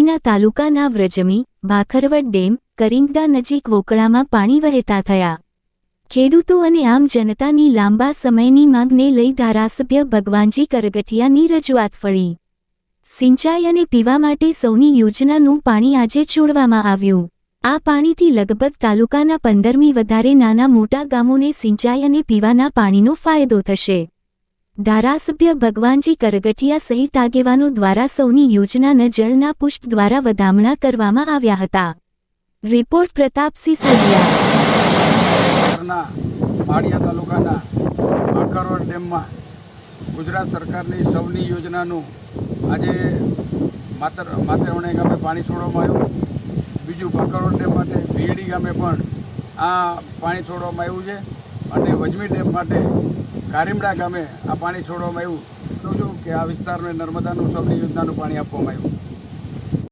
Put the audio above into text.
તાલુકાના વ્રજમી, ભાખરવડ ડેમ, કરિંગડા નજીક વોકળામાં પાણી વહેતા થયા. ખેડૂતો અને આમ જનતાની લાંબા સમયની માંગને લઈ ધારાસભ્ય ભગવાનજી કરગઠિયાની રજૂઆત ફળી. સિંચાઈ અને પીવા માટે સૌની યોજનાનું પાણી આજે છોડવામાં આવ્યું. આ પાણીથી લગભગ તાલુકાના પંદરમી વધારે નાના મોટા ગામોને સિંચાઈ અને પીવાના પાણીનો ફાયદો થશે. ધારાસભ્ય ભગવાનજી કરગઠિયા સહિત આગેવાનો દ્વારા સૌની યોજનાના જળના પુષ્પ દ્વારા વધામણા કરવામાં આવ્યા હતા. રિપોર્ટ પ્રતાપસિંહ સોઢિયા માળિયા તાલુકાના આકરવડ ડેમમાં ગુજરાત સરકારની સૌની યોજનાનું આજે માતર, માતરવણે ગામે પાણી છોડવામાં આવ્યું. બીજું ભાકરવડ ડેમ માટે ભીડી ગામે પણ આ પાણી છોડવામાં આવ્યું છે. અને વજમી ડેમ માટે કારીમડા ગામે આ પાણી છોડવામાં આવ્યું. કહું છું કે આ વિસ્તારને નર્મદાનું સૌની યોજનાનું પાણી આપવામાં આવ્યું.